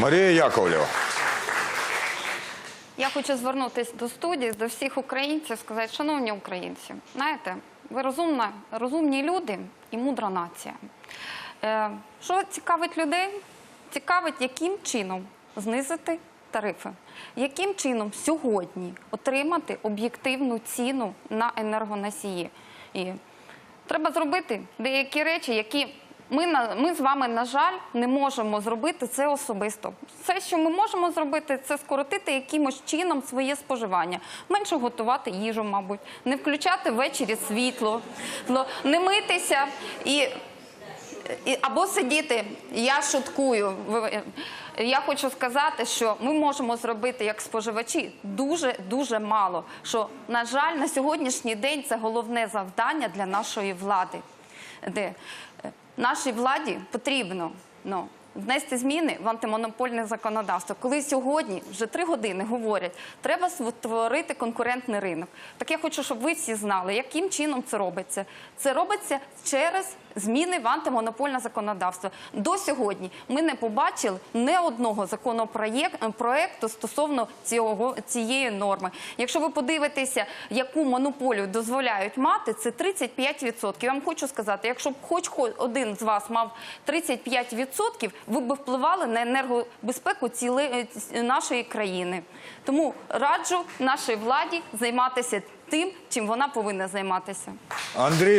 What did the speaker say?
Марія Яковлєва. Я хочу звернутися до студії, до всіх українців, сказати, шановні українці, знаєте, ви розумна, розумні люди і мудра нація. Е, що цікавить людей? Цікавить, яким чином знизити тарифи, яким чином сьогодні отримати об'єктивну ціну на енергоносії. І треба зробити деякі речі, які ми, ми з вами, на жаль, не можемо зробити це особисто. Все, що ми можемо зробити, це скоротити якимось чином своє споживання. Менше готувати їжу, мабуть, не включати ввечері світло, ну, не митися і або сидіти. Я шуткую. Я хочу сказати, що ми можемо зробити як споживачі дуже дуже мало. Що на жаль, на сьогоднішній день це головне завдання для нашої влади. Де? Е, нашій владі потрібно ну, внести зміни в антимонопольне законодавство. Коли сьогодні вже три години говорять, треба створити конкурентний ринок. Так я хочу, щоб ви всі знали, яким чином це робиться. Це робиться через зміни в антимонопольне законодавство. До сьогодні ми не побачили не одного законопроєкту стосовно цього, цієї норми. Якщо ви подивитеся, яку монополію дозволяють мати, це 35%. Я вам хочу сказати, якщо б хоч хо- один з вас мав 35%, ви б впливали на енергобезпеку ціле, е, нашої країни. Тому раджу нашій владі займатися тим, чим вона повинна займатися. Андрій